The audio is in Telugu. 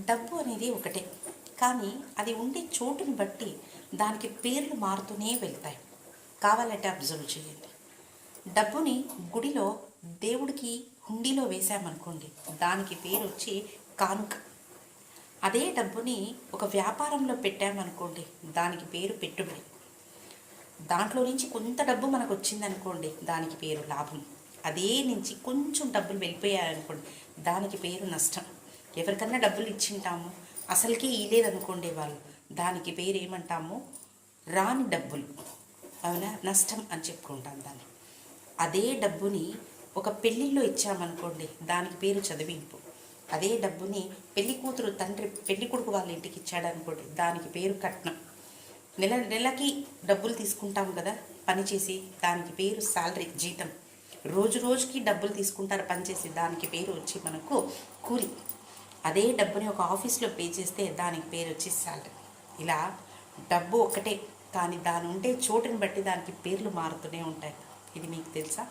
డబ్బు అనేది ఒకటే. కానీ అది ఉండే చోటుని బట్టి దానికి పేర్లు మారుతూనే వెళ్తాయి. కావాలంటే అబ్జర్వ్ చేయండి. డబ్బుని గుడిలో దేవుడికి హుండీలో వేశామనుకోండి దానికి పేరు వచ్చి కానుక. అదే డబ్బుని ఒక వ్యాపారంలో పెట్టామనుకోండి దానికి పేరు పెట్టుబడి. దాంట్లో నుంచి కొంత డబ్బు మనకు వచ్చిందనుకోండి దానికి పేరు లాభం. అదే నుంచి కొంచెం డబ్బులు వెళ్ళిపోయాయనుకోండి దానికి పేరు నష్టం. ఎవరికన్నా డబ్బులు ఇచ్చింటాము? అసలుకే ఇలేదనుకోండి వాళ్ళు. దానికి పేరు ఏమంటాము రాని డబ్బులు. అవునా? నష్టం అని చెప్పుకుంటాం దాన్ని. అదే డబ్బుని ఒక పెళ్ళిళ్ళో ఇచ్చామనుకోండి దానికి పేరు చదివింపు. అదే డబ్బుని పెళ్ళి కూతురు తండ్రి పెళ్ళి కొడుకు వాళ్ళ ఇంటికి ఇచ్చాడనుకోండి దానికి పేరు కట్నం. నెల నెలకి డబ్బులు తీసుకుంటాం కదా పనిచేసి దానికి పేరు శాలరీ జీతం. రోజు రోజుకి డబ్బులు తీసుకుంటారు పనిచేసి దానికి పేరు వచ్చి మనకు కూలి. అదే డబ్బుని ఒక ఆఫీస్లో పే చేస్తే దానికి పేరు వచ్చి శాలరీ ఇలా డబ్బు ఒకటే కానీ దాని ఉండే చోటుని బట్టి దానికి పేర్లు మారుతూనే ఉంటాయి. ఇది మీకు తెలుసా?